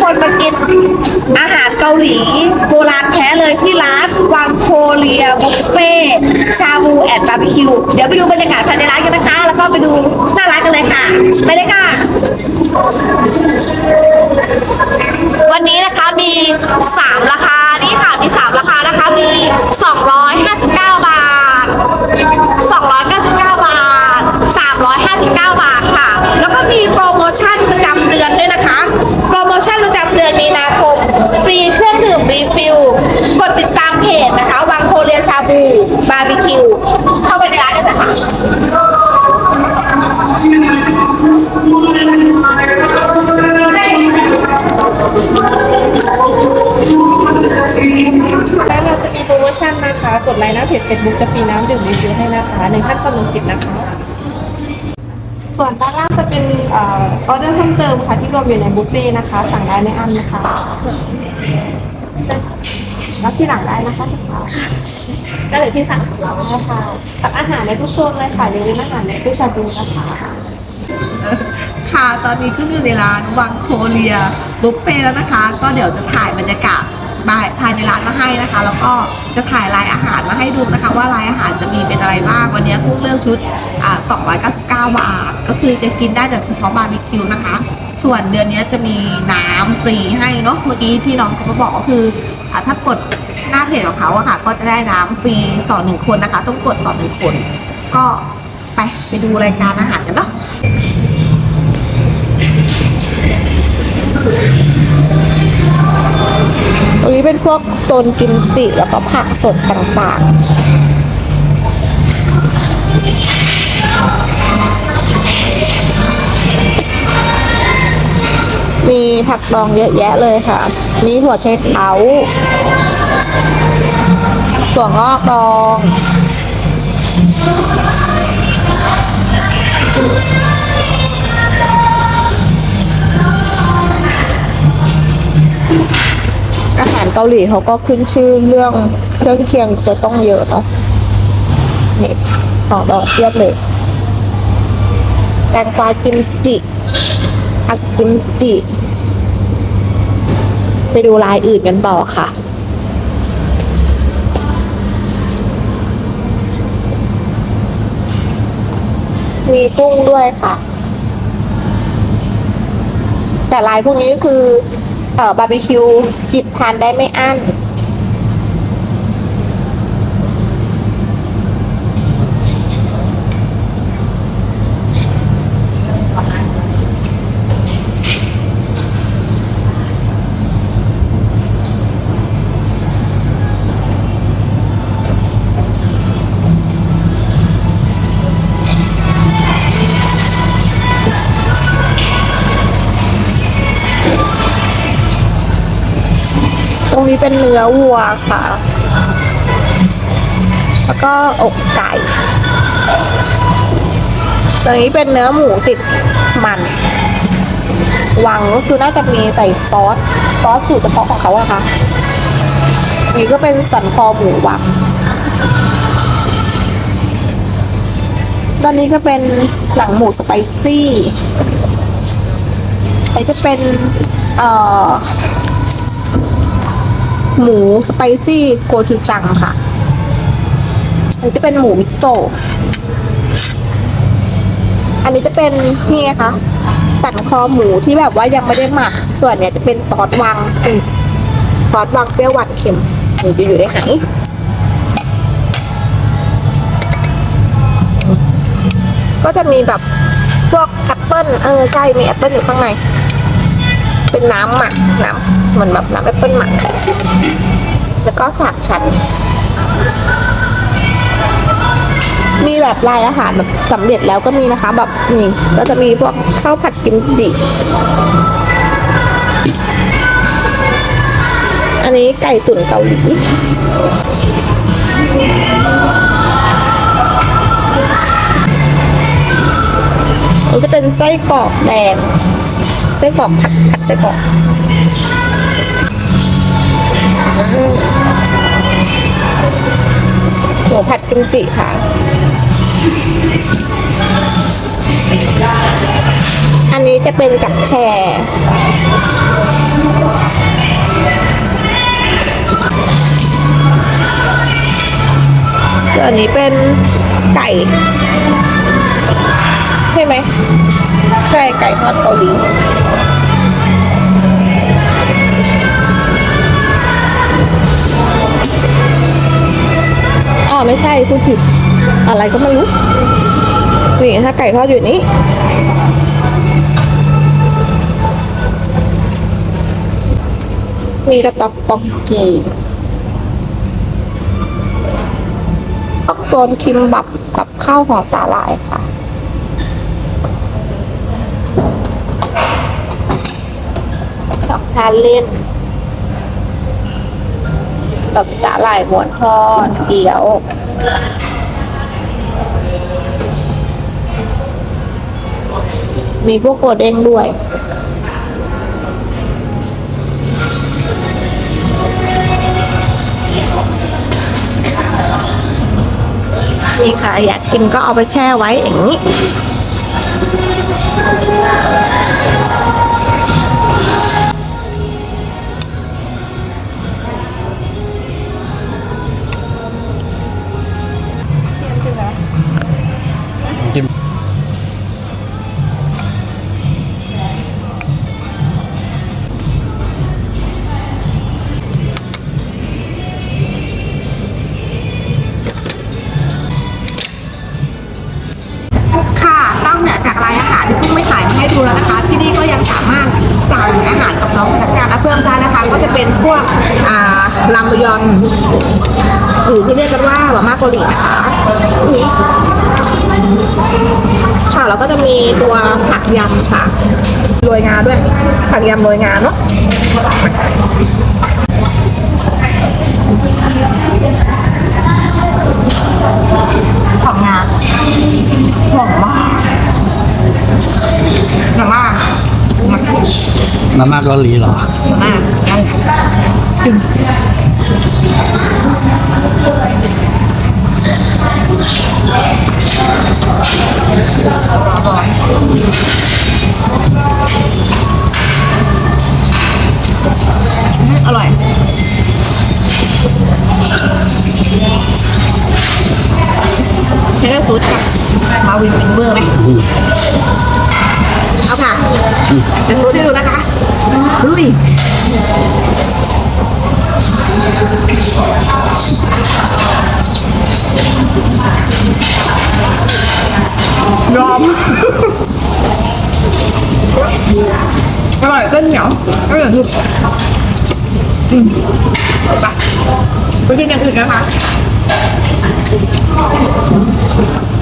คนมากินอาหารเกาหลี โบราณแท้เลยที่ร้านวังโคเรียบุฟเฟ่ชาบูแอนด์บาร์บีคิว เดี๋ยวไปดูบรรยากาศภายในร้านกันนะคะ แล้วก็ไปดูน่า บาร์บีคิว เข้าไปในร้านกันนะคะแล้วเราจะมีโปรโมชั่นนะคะ กดไลค์หน้าเพจเฟซบุ๊กจะฟรีน้ำดื่มรีวิวให้นะคะหนึ่งขั้นตอนหนึ่งสิบนะคะ ส่วนด้านล่างจะเป็นเออเดอร์เพิ่มเติมค่ะที่รวมอยู่ในบุฟเฟ่ต์นะคะ สั่งได้ในอันนะคะ รับที่หลังได้นะคะก็เลยที่สั่งของเรานะคะตักอาหารในทุกโซนเลยค่ะยกเว้นอาหารในตู้ชาบูนะคะค่ะตอนนี้ก็อยู่ในร้านวังโคเรียบุฟเฟ่ต์แล้วนะคะ ก็เดี๋ยวจะถ่ายบรรยากาศภายในร้านมาให้นะคะ แล้วก็จะถ่ายรายอาหารมาให้ดูนะคะ ว่ารายอาหารจะมีเป็นอะไรบ้างวันนี้กุ้งเลือกชุด 299 บาท ก็คือจะกินได้แต่เฉพาะบาร์บีคิวนะคะ ส่วนเดือนนี้จะมีน้ำฟรีให้เนาะเมื่อกี้พี่น้องเขาบอกก็คืออถ้ากดหน้าเพจของเขาอะค่ะ ก็จะได้น้ำฟรีต่อหนึ่งคนนะคะ ต้องกดต่อหนึ่งคน ก็ไปไปดูรายการอาหารกันเนาะตรงนี้เป็นพวกโซนกิมจิแล้วก็ผักสดต่างๆ มีผักดองเยอะแยะเลยค่ะ มีหัวไชเท้าถั่วงอกดอง อาหารเกาหลีเขาก็ขึ้นชื่อเรื่องเครื่องเคียงจะต้องเยอะเนาะนี่ของดอกเทียบเลยแตงกวากิมจิ ผักกิมจิ ไปดูลายอื่นกันต่อค่ะ มีกุ้งด้วยค่ะ แต่ลายพวกนี้คือเอ่อบาร์บีคิวจิบทานได้ไม่อั้น นี้เป็นเนื้อวัวค่ะ แล้วก็อกไก่ตรงนี้เป็นเนื้อหมูติดมันวังก็คือน่าจะมีใส่ซอสซอสสูตรเฉพาะของเขาอะค่ะนี่ก็เป็นสันคอหมูวังด้านนี้ก็เป็นหลังหมูสไปซี่อันนี้จะเป็น เอ่อ หมูสไปซี่โกจูจังค่ะ อันนี้จะเป็นหมูมิโซะอันนี้จะเป็นนี่คะสันคอหมูที่แบบว่ายังไม่ได้หมัก ส่วนเนี้ยจะเป็นซอสวังซอสวังเปรี้ยวหวานเค็มนี่จะอยู่ในไหก็จะมีแบบพวกแอปเปิ้ลเออใช่มีแอปเปิ้ลอยู่ข้างใน เป็นน้ำหมักน้ำเหมือนแบบน้ำแอปเปิ้ลหมัก แล้วก็สามชั้น มีแบบลายอาหารแบบสำเร็จแล้วก็มีนะคะ แบบนี่ก็จะมีพวกข้าวผัดกิมจิ อันนี้ไก่ตุ๋นเกาหลีมันจะเป็นไส้กรอกแดง ไส้กรอกผัดผัดไส้กรอก หมูผัดกิมจิค่ะ อันนี้จะเป็นกับแชร์ส่วนอันนี้เป็นไก่ ใช่ไหม ใช่ไก่ทอดเกาหลี อ๋อไม่ใช่พูดผิดอะไรก็ไม่รู้นี่ถ้าไก่ทอดอยู่นี้มีกระตับปอกกีปักโซนคิมบับกับข้าวห่อสาหร่ายค่ะชอบทานเล่น แบบสาหร่ายหมวนทอดเกี๊ยวมีพวกโกเด้งด้วย นี่ค่ะ อยากกินก็เอาไปแช่ไว้อย่างนี้ ที่เรียกกันว่ามาม่าเกาหลีนะคะนี่ค่ะแล้วก็จะมีตัวผักยำค่ะโรยงาด้วย ผักยำโรยงาเนาะผักงาหอมมากหอมมากมามาม่าเกาหลีเหรอหอมมากยัง ใช้ได้สูตรกับมาวินฟินเบอร์ไหมเอาค่ะเดี๋ยวสูตรให้ดูนะคะลุยยอมอร่อยเส้นเหนียวอร่อยสุดอืมไปไปกินอย่างอื่นกันค่ะ Thank you.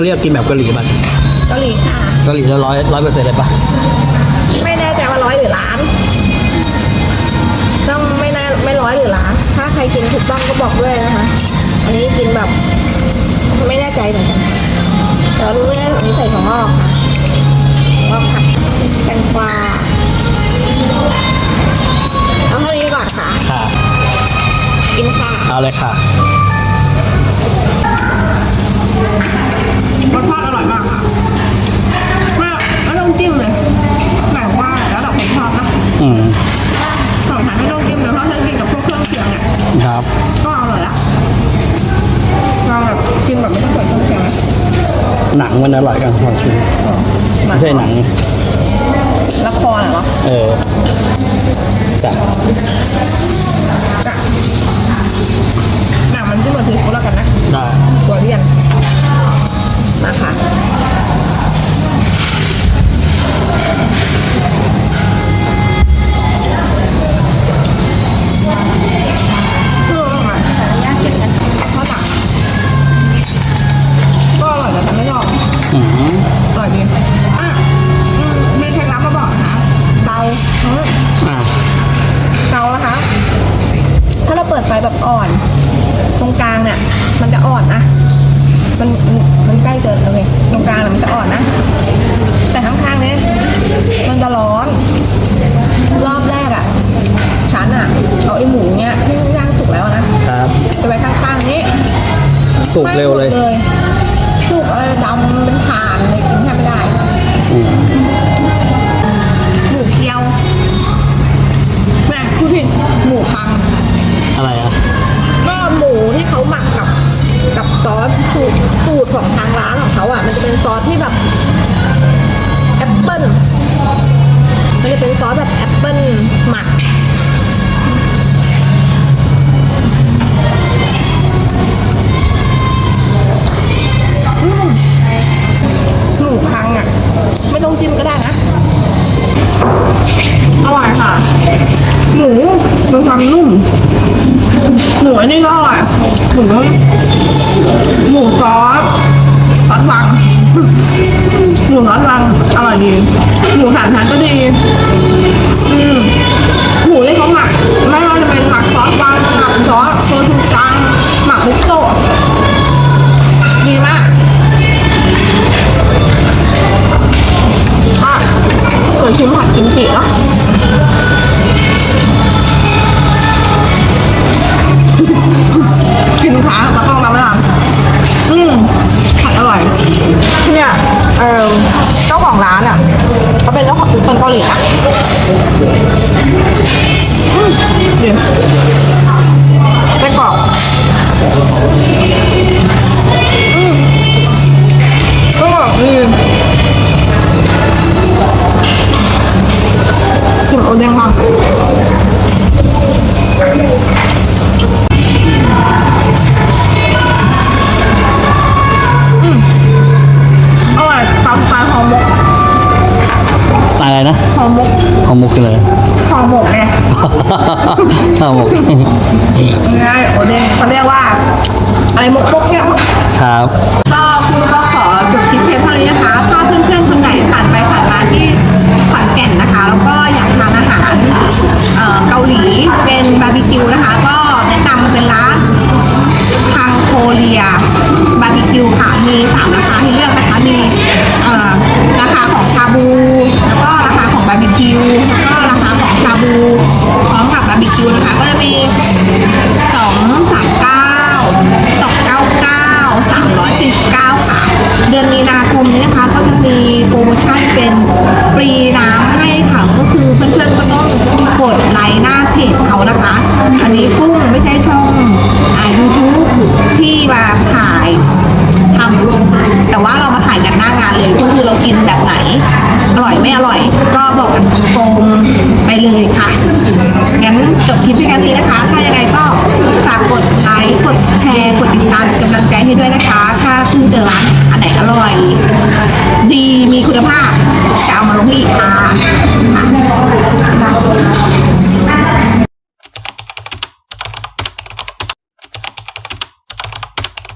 เขาเรียกกินแบบเกาหลีป่ะเกาหลีค่ะเกาหลีแล้วร้อยร้อยเปอร์เซ็นต์เลยป่ะไม่แน่ใจว่าร้อยหรือล้าน ต้องไม่แน่ไม่ร้อยหรือล้าน ถ้าใครกินถูกต้องก็บอกด้วยนะคะ อันนี้กินแบบ ไม่แน่ใจเหมือนกันแต่รู้แน่อันนี้ใส่ถั่วงอกค่ะถั่วงอกผัดแตงกวาเอาเท่านี้ก่อนค่ะ ค่ะ กินค่ะ เอาเลยค่ะ รสชาติอร่อยมากค่ะไม่ไม่ต้องจิ้มเลยแต่ว่าแล้วแต่คนชอบนะอืมสองชั้นไม่ต้องจิ้มเลยเพราะฉันกินกับพวกเครื่องเคียงเนี่ยครับก็อร่อยละลองแบบกินแบบไม่ต้องใส่เครื่องเคียงนะหนังมันอร่อยกันลองชิมไม่ใช่หนังละครเหรอเออจ้ะหนังมันจิ้มกับซีฟู้ดแล้วกันนะได้ตัวเรียน นะคะ สุกเร็วเลยไหม้หมดสุกอะไรดำเป็นถ่านเลยกินแทบไม่ได้อืมหมูเคี่ยวแม่พูดผิดหมูคังอะไรอะก็หมูที่เขาหมักกับกับซอสสูตรสูตรของทางร้านของเขาอะ มันจะเป็นซอสที่แบบแอปเปิ้ลมันจะเป็นซอสแบบแอปเปิ้ล หมูสามชั้นก็ดีอืมหมูที่เขาหมักไม่ว่าจะเป็นหมักซอสวังหมักซอสโซชูจังหมักมิโซะดีมากอะเดี๋ยชิมผัดกิมจิเนาะกินขาตะกล้องกันไหมล่ะอืมผัดอร่อยเนี่ยเออเจ้าของร้านอะเขาเป็นเจ้า ของคนเกาหลีอะอื เลือกนะคะ มีราคาของชาบู แล้วก็ราคาของบาร์บีคิว แล้วก็ราคาของชาบูพร้อมกับบาร์บีคิวนะคะ ก็จะมีสองสามเก้าสองเก้าเก้าสามร้อยสี่สิบเก้าค่ะ เดือนมีนาคมนี้นะคะก็จะมีโปรโมชั่นเป็นฟรีน้ำให้ค่ะก็คือเพื่อนๆก็ต้องกดไลค์หน้าเพจเขานะคะ อันนี้กุ้งไม่ใช่ช่องอ่า YouTube ที่มาถ่าย ร์กดติดตามกำลังใจให้ด้วยนะคะ ถ้าซึ่งเจอร้านอันไหนอร่อย ดีมีคุณภาพจะเอามาลงให้อีกค่ะ